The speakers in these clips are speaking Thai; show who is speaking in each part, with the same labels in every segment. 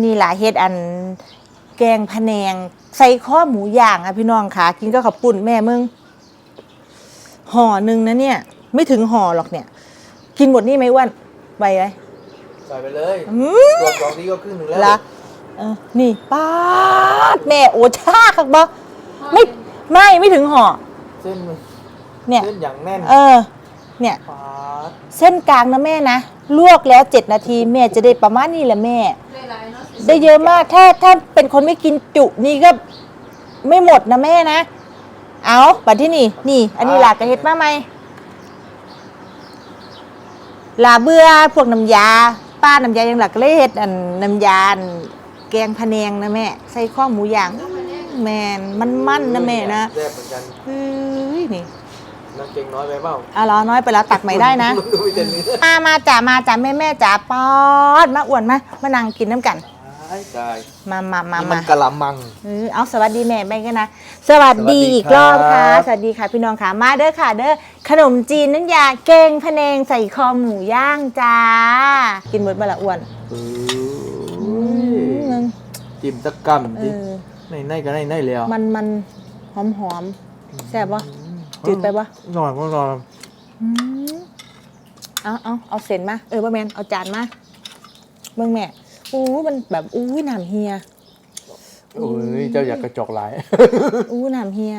Speaker 1: อนี้หลาเฮ็ดอันแกงพะแนง ใส่ข้อหมูย่างอะพี่น้องค่ะ กินก็ขับปุ่นแม่มึงห่อหนึ่งนะเนี่ย ไม่ถึงห่อหรอกเนี่ย กินหมดนี่ไหมอ้วนไปไหม
Speaker 2: ใส่ไปเลย
Speaker 1: อืม
Speaker 2: รวมสองนี้ก็ครึ่งหนึ่งแล้ว
Speaker 1: ละเออนี่ป้าดแม่โอ้ชาคักบ่ไม่ไม่ไม่ถึงห่อ
Speaker 2: เส้นมัน
Speaker 1: เนี่ย
Speaker 2: เส้นอย่างแน่น
Speaker 1: เออ เนี่ย
Speaker 2: ปาด
Speaker 1: เส้นกลางนะแม่นะ ลวกแล้วเจ็ดนาทีแม่จะได้ประมาณนี้แหละแม่ ได้เยอะมากถ้าถ้าเป็นคนไม่กินจุนี่ก็ไม่หมดนะแม่นะ เอาบัดที่นี่ นี่ อันนี้หลากกระเฮ็ดมาไหมลาเบื่อพวกน้ำยา ป้าน้ำยายังหลักก็เลยเฮ็ดอันน้ำยาอันแกงพะแนงนะแม่ ใส่ข้อหมูย่างแมนมันมันๆนะแม่นะ
Speaker 2: แซ่บเหมือนกัน
Speaker 1: เฮ้ยนี่
Speaker 2: น้ำเก่งน้อยไปเปล่า
Speaker 1: เอาล้อน้อยไปแล้วตักใหม่ได้นะ
Speaker 2: ดูแต่เนื้อ
Speaker 1: มามาจ๋ามาจ๋าแม่แม่จ๋าป๊อดมาอ้วนมามานั่งกินน้ำกัน
Speaker 2: ได้
Speaker 1: มามามา
Speaker 2: นี่
Speaker 1: มา
Speaker 2: มันกะละมัง
Speaker 1: เออเอาสวัสดีแม่แม่กันนะ สวัสดี
Speaker 2: สวัสดี
Speaker 1: อีกรอบค่ะ
Speaker 2: ครับ
Speaker 1: สวัสดีค่ะพี่น้องค่ะ มาเด้อค่ะ เด้อ ขนมจีนน้ำยาเกงพะแนงใส่คอหมูย่างจ้า กินหมดมาละอ้วน
Speaker 2: เอ
Speaker 1: อื
Speaker 2: อ
Speaker 1: ม
Speaker 2: จิ้มตะกำ
Speaker 1: เอ
Speaker 2: ดิ
Speaker 1: อ
Speaker 2: ในในก็ในในแล้ว
Speaker 1: มันมันหอมหอมแซ่บปะ จืดไปปะ
Speaker 2: หน่อยก็รอ
Speaker 1: อืมเอาเอาเอาเส้นมา เออป้าแมนเอาจานมาเบิ่งแม่ อู้มันแบบอู้ยน้ำเฮีย
Speaker 2: โอ้ยเจ้าอยากกระจกหลาย
Speaker 1: อู้น้ำเฮีย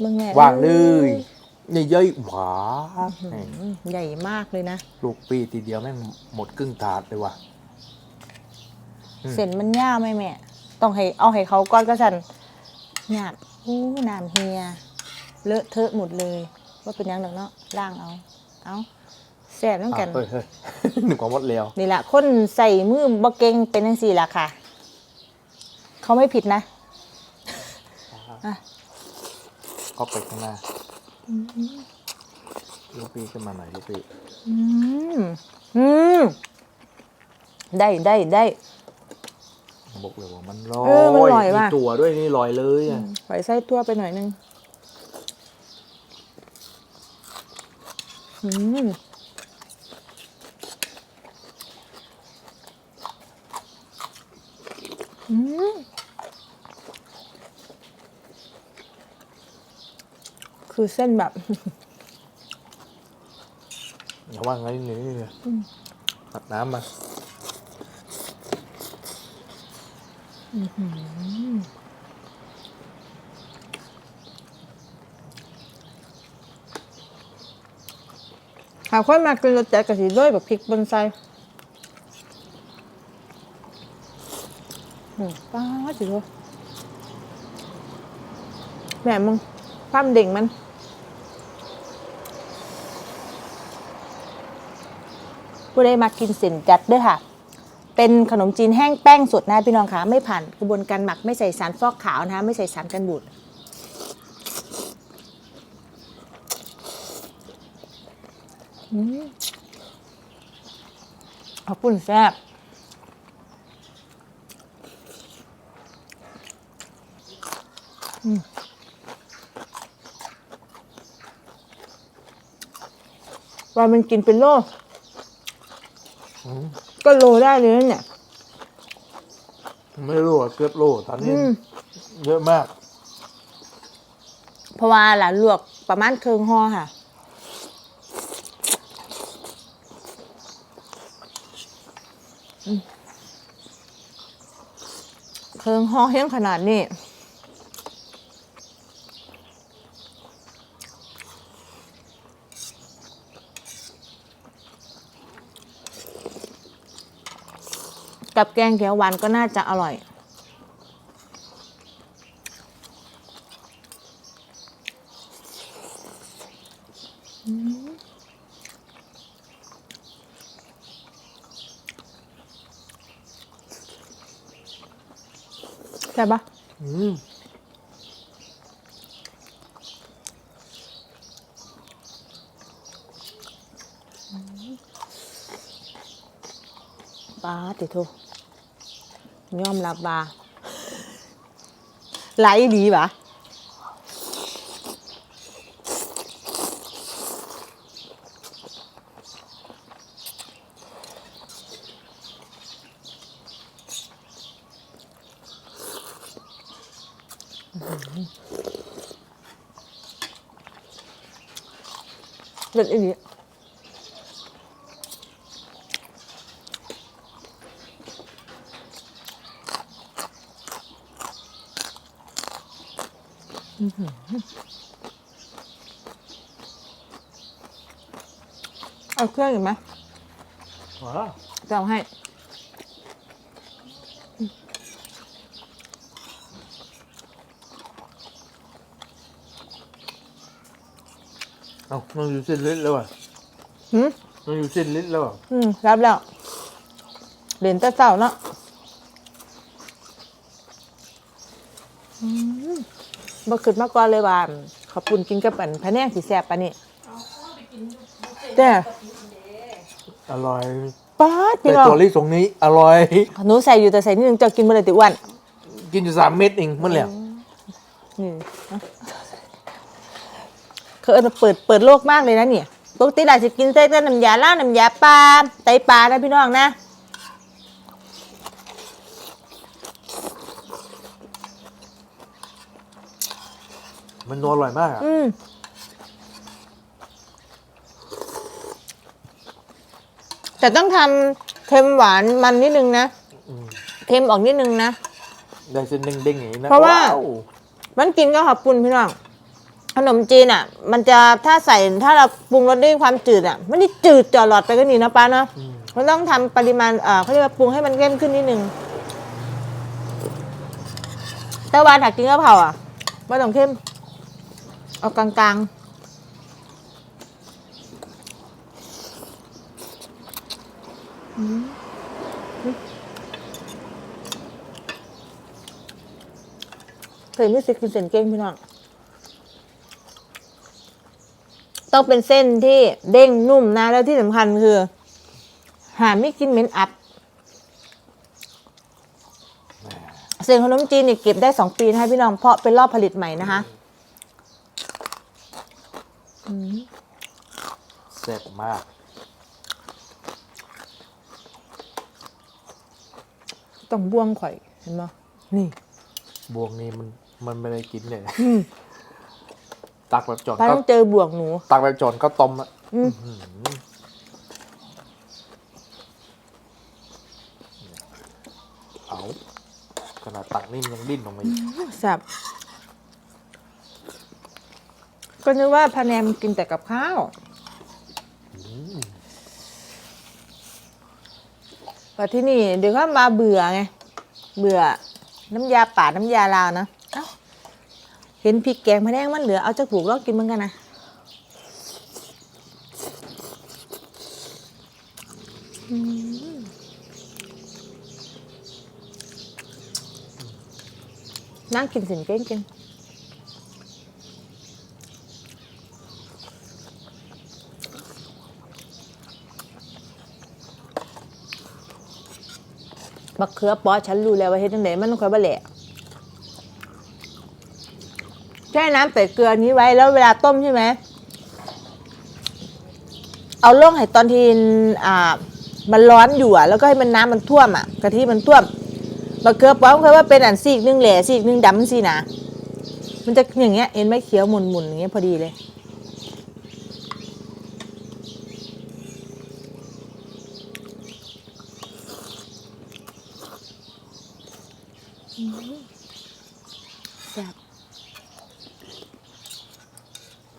Speaker 1: เบิ่งแม่
Speaker 2: วางเลยนี่เย้ยหวานนี่
Speaker 1: อืมใหญ่มากเลยนะ
Speaker 2: ลูกปีทีเดียวแม่งหมดครึ่งถาดเลยว่ะอืม
Speaker 1: เส้นมันย่าไหมแม่ ต้องให้เอาให้เขาก้อนก็สันหยาดอู้น้ำเฮีย เลอะเทอะหมดเลย ว่าเป็นหยังหรอกเนาะล่างเอา เอา แซ่บน้ำกัน
Speaker 2: อะเฮ้ยเฮ้ยหนึ่งของหมดแล้ว
Speaker 1: นี่แหละคนใส่มือบ่เก่งเป็นจังสี่ล่ะค่ะ เขาไม่ผิดนะอะ
Speaker 2: ก็ไปข้างหน้าลูกปีขึ้นมาหน่อยลูกปี
Speaker 1: อืมอืมได้ได้ได้
Speaker 2: บอกเลยว่ามันลอย
Speaker 1: เออมันลอยว่ะ
Speaker 2: มีตัวด้วยนี่ลอยเลยอะ
Speaker 1: ใส่ไส้ตัวไปหน่อยนึง อืม อืมคือเส้นแบบ
Speaker 2: อย่าว่างงั้นนี่นี่เลยตักน้ำมา
Speaker 1: หาค่อยมากินรสจัดกะสีด้วยแบบพริกบนไซอืม ป้าจิโร่แหม่มึงความเด่งมัน ผู้ใดมากินเส้นจัดด้วยค่ะ เป็นขนมจีนแห้งแป้งสดนะพี่น้องคะไม่ผ่านกระบวนการหมักไม่ใส่สารฟอกขาวนะคะไม่ใส่สารกันบูดขอบคุณแซ่บอืม วันมันกินเป็นโล
Speaker 2: อืม
Speaker 1: ก็โลได้เลยนะเนี่ย
Speaker 2: ไม่รู้อะเกือบโลตอนนี้
Speaker 1: อืม
Speaker 2: เยอะมาก
Speaker 1: เพราะว่าหลานลวกประมาณครึ่งห่อค่ะอืมเครื่องห่อเฮี้ยงขนาดนี้ กับแกงเขียวหวานก็น่าจะอร่อย ใช่ปะ
Speaker 2: อืม
Speaker 1: ป้าติโท ยอมรับว่าไหลดีบะเด็ดอีนี้ เอาเครื่องอีกไหม
Speaker 2: ว้าว
Speaker 1: จะเอาให้
Speaker 2: เอ้ามันอยู่เส้นลิ้นแล้วอะ
Speaker 1: หืม
Speaker 2: มันอยู่เส้นลิ้นแล้วอะ
Speaker 1: อืม รับแล้วเด่นแต่เศร้าเนาะอืม บ่ขึ้นมาก่อนเลยว่าขอบคุณกินกับอันพะแนงสีแซ่บปะนี่เจ้
Speaker 2: อร่อย
Speaker 1: ป๊าด
Speaker 2: แต่
Speaker 1: พี่น้อง
Speaker 2: ตัวลิ้นตรงนี้อร่อย
Speaker 1: หนูใส่อยู่แต่ใส่นิดนึงเจะกินมาเลยติอ้วัน
Speaker 2: กินอยู่สามเม็ดเองเมื่อไหร่
Speaker 1: นี่นะเขาเอิ้นว่าเปิดเปิดโลกมากเลยนะเนี่ยปกติเราจะกินใส่แต่น้ำยาล่าดน้ำยาปลาไตปลานะพี่น้องนะ
Speaker 2: มันนัวอร่อยมากอะ
Speaker 1: อืมแต่ต้องทำเค็มหวานมันนิดนึงนะ
Speaker 2: อืม
Speaker 1: เค็มออกนิดนึงนะ
Speaker 2: ได้เส้นเด้งๆอย่างนี้นะ
Speaker 1: เพราะว่า
Speaker 2: ว
Speaker 1: มันกินก็ขอบคุณพี่น้อง ขนมจีนอะ มันจะถ้าใส่ถ้าเราปรุงรสด้วยความจืดอะมันนี่จืดจอดหลอดไปก็นี่นะป้าเนาะ
Speaker 2: อืม
Speaker 1: มันต้องทำปริมาณเอ่อเขาเรียกว่าปรุงให้มันเข้มขึ้นนิดนึงแต่วานถักกินกะเพราอะไม่ต้องเข้ม เอากลางๆอืมเคยไม่สิกินเส้นเก้งพี่น้อง ต้องเป็นเส้นที่เด้งนุ่มนะ แล้วที่สำคัญคือ หาไม่กินเหม็นอับ เส้นขนมจีนนี่เก็บได้สองปีนะคะพี่น้อง เพราะเป็นรอบผลิตใหม่นะคะ
Speaker 2: แซ่บมาก
Speaker 1: ต้องบ้วงข่อย เห็นไหมนี่
Speaker 2: บวงนี้มันมันไม่ได้กินเลย
Speaker 1: อืม
Speaker 2: ตักแบบจอน
Speaker 1: ป้า
Speaker 2: ก็
Speaker 1: ต้องเจอบวกหนู
Speaker 2: ตักแบบจอนก็ต้มอะ
Speaker 1: อืม
Speaker 2: อื้อหือเอาขนาดตักนี่มันยังดิ้นออกมาอยู่
Speaker 1: แซ่บ ก็นึกว่าพะแนมกินแต่กับข้าวแต่ที่นี่เดี๋ยวก็มาเบื่อไง เบื่อ น้ำยาป่าน้ำยาลาวนะเอ้าเห็นพริกแกงพะแนงมันเหลือ เอาจากผูกลองกินเหมือนกันนะอืมนั่งกินสินเก้งกิน บักเขือปอฉันรู้แล้วว่าเฮ็ดจังไดมันต้องค่อยบะแหละแช่น้ำใส่เกลือนี้ไว้แล้วเวลาต้มใช่ไหม เอาลงให้ตอนที่อ่า มันร้อนอยู่อะ แล้วก็ให้มันน้ำมันท่วมอะกะทิมันท่วมบักเขือปอมันเคยว่าเป็นอันซีกนึงแหล่ซีกนึงดำสินะมันจะอย่างเงี้ยเห็นไหมเขียวหมุนๆอย่างเงี้ยพอดีเลย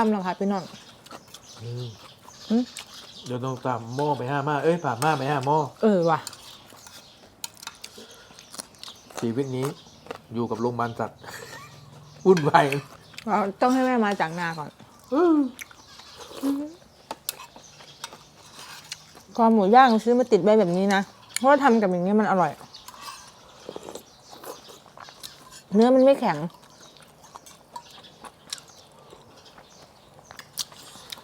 Speaker 1: าเด้อเอาอีกไหม
Speaker 2: เดี๋ยวตักแป๊บ
Speaker 1: ข้ามแล้วค่ะพี่น้อง
Speaker 2: อืม
Speaker 1: อืม
Speaker 2: เดี๋ยวต้องตามหม้อไปห้ามาเอ้ยผ่ามาไปห้าหม้อ
Speaker 1: เออว่ะ
Speaker 2: ชีวิตนี้อยู่กับโรงพยาบาลสัตว์ วุ่นวาย
Speaker 1: เราต้องให้แม่มาจากนาก่อนคอหมูย่างซื้อมาติดไว้แบบนี้นะ เพราะว่าทำกับอย่างนี้มันอร่อย เนื้อมันไม่แข็ง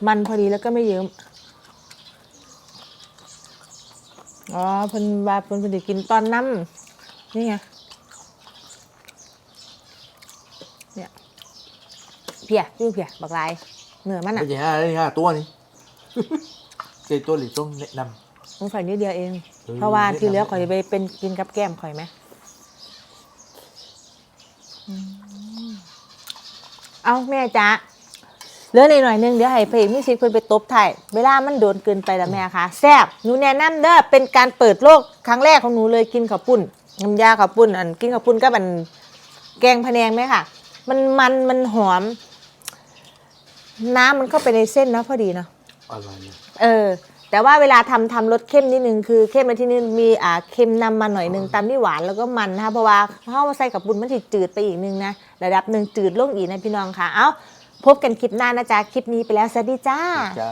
Speaker 1: มันพอดีแล้วก็ไม่เยิ้มอ๋อเพิ่นบาเพิ่นเพิ่นสิกินตอนน้ำนี่ไงเนี่ยเพียอยู่เพียบักลายเนื้อมัน
Speaker 2: ไม่
Speaker 1: อะ
Speaker 2: ใช่ห้าได้ห้าตัวนี่ เจตัวหรือต้องแนะน
Speaker 1: มันข่อยนิดเดียวเอง
Speaker 2: เฮ้ย
Speaker 1: เพราะว่าที่เหลือ
Speaker 2: แนะนำ
Speaker 1: ข่อยไปเป็นกินกับแก้มข่อยไหมอืมเอาแม่จ๊ะ เหลือในหน่อยๆนึงเดี๋ยวให้เพลงมิวสิกเพิ่นไปตบถ่ายเวลามันโดนเกินไปแล้วแม่คะแซ่บหนูแนะนำเด้อเป็นการเปิดโลกครั้งแรกของหนูเลยกินข้าวปุ้นน้ำยาข้าวปุ้นอันกินข้าวปุ้นก็มันแกงพะแนงไหมค่ะ มันมันมันหอม น้ำมันเข้าไปในเส้นเนาะพอดีเนาะำ
Speaker 2: อะไรเนี่ย
Speaker 1: เออ แต่ว่าเวลาทำทำรสเข้มนิดนึงคือเข้มในที่นี้มีอ่าเค็มนำมาหน่อยนึงตามที่หวานแล้วก็มันนะคะเพราะว่าเข้ามาใส่กับบุญมันจะจืดไปอีกนึงนะระดับหนึ่งจืดลงอีกนะพี่น้องค่ะ เอ้า พบกันคลิปหน้านะจ๊ะ คลิปนี้ไปแล้วสวัสดีจ้า
Speaker 2: จ้า